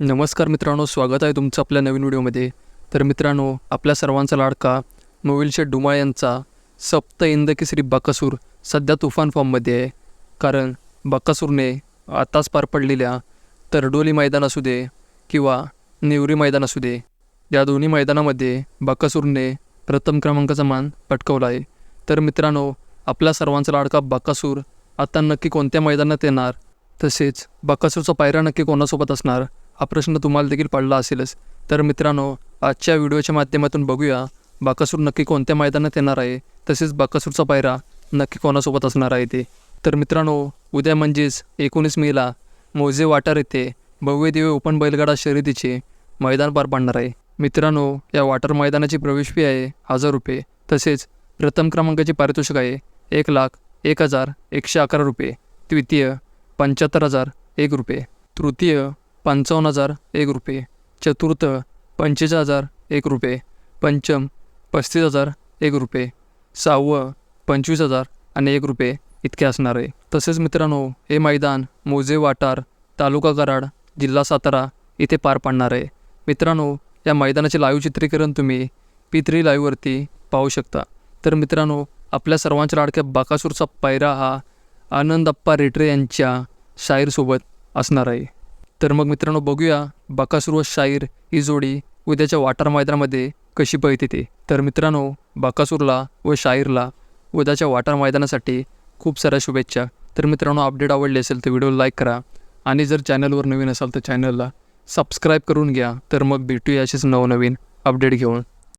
नमस्कार मित्रांनो स्वागत आहे तुमचं आपल्या नवीन व्हिडिओमध्ये. तर मित्रांनो आपल्या सर्वांचा लाडका मोविलशेठ डुमाळ यांचा सप्त इंदकेसरी बाकासूर सध्या तुफान फॉर्ममध्ये आहे. कारण बाकासूरने आताच पार पडलेल्या तरडोली मैदान असू दे किंवा नेवरी मैदान असू दे या दोन्ही मैदानामध्ये बाकासूरने प्रथम क्रमांकाचा मान पटकवला आहे. तर मित्रांनो आपल्या सर्वांचा लाडका बाकासूर आता नक्की कोणत्या मैदानात येणार? तसेच बाकासूरचा पायरा नक्की कोणासोबत असणार? हा प्रश्न तुम्हाला देखील पडला असेलच. तर मित्रांनो आजच्या व्हिडिओच्या माध्यमातून बघूया बाकासूर नक्की कोणत्या मैदानात येणार आहे? तसेच बाकासूरचा पायरा नक्की कोणासोबत असणार आहे ते? तर मित्रांनो उद्या म्हणजेच एकोणीस मेला मोजे वाटार येथे भव्य दिव्य ओपन बैलगाडा शर्यतीचे मैदान पार पाडणार आहे. मित्रांनो या वाटर मैदानाची प्रवेश फी आहे हजार रुपये. तसेच प्रथम क्रमांकाचे पारितोषिक आहे एक लाख एक हजार एकशे अकरा रुपये. द्वितीय पंच्याहत्तर हजार एक रुपये. तृतीय पंचावन्न हजार एक रुपये. चतुर्थ पंचेचाळीस हजार एक रुपये. पंचम पस्तीस हजार एक रुपये. सहावं पंचवीस हजार आणि एक रुपये इतके असणार. आहे तसेच मित्रांनो हे मैदान मोजे वाटार तालुका कराड जिल्हा सातारा इथे पार पाडणार आहे. मित्रांनो या मैदानाचे लाईव्ह चित्रीकरण तुम्ही पी थ्री लाईव्हवरती पाहू शकता. तर मित्रांनो आपल्या सर्वांच्या लाडक्या बाकासूरचा पायरा हा आनंदप्पा रेटरे यांच्या शाहीरसोबत असणार आहे. तर मग मित्रांनो बघूया बाकासूर व शाहीर ही जोडी उद्याच्या वाटार मैदानामध्ये कशी पळते ते. तर मित्रांनो बाकासूरला व शाहीरला उद्याच्या वाटार मैदानासाठी खूप साऱ्या शुभेच्छा. तर मित्रांनो अपडेट आवडले असेल तर व्हिडिओ लाईक करा आणि जर चॅनलवर नवीन असाल तर चॅनलला सबस्क्राईब करून घ्या. तर मग भेटूया असेच नवनवीन अपडेट घेऊन.